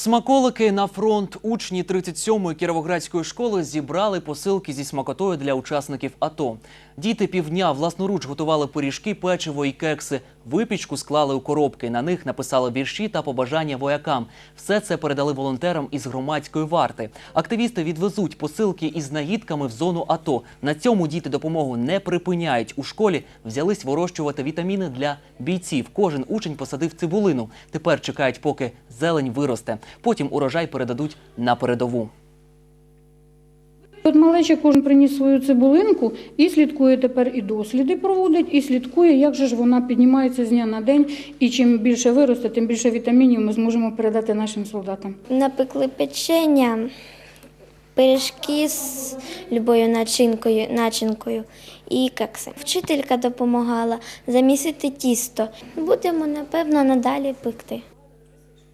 Смаколики на фронт. Учні 37-ї Кіровоградської школи зібрали посилки зі смакотою для учасників АТО. Діти півдня власноруч готували пиріжки, печиво і кекси. Випічку склали у коробки. На них написали вірші та побажання воякам. Все це передали волонтерам із громадської варти. Активісти відвезуть посилки із нагідками в зону АТО. На цьому діти допомогу не припиняють. У школі взялись вирощувати вітаміни для бійців. Кожен учень посадив цибулину. Тепер чекають, поки зелень виросте. Потім урожай передадуть на передову. От малеча кожен приніс свою цибулинку і слідкує тепер і досліди проводить, і слідкує, як же ж вона піднімається з дня на день. І чим більше виросте, тим більше вітамінів ми зможемо передати нашим солдатам. Напекли печення, пиріжки з любою начинкою, начинкою і кекси. Вчителька допомагала замісити тісто. Будемо, напевно, надалі пекти.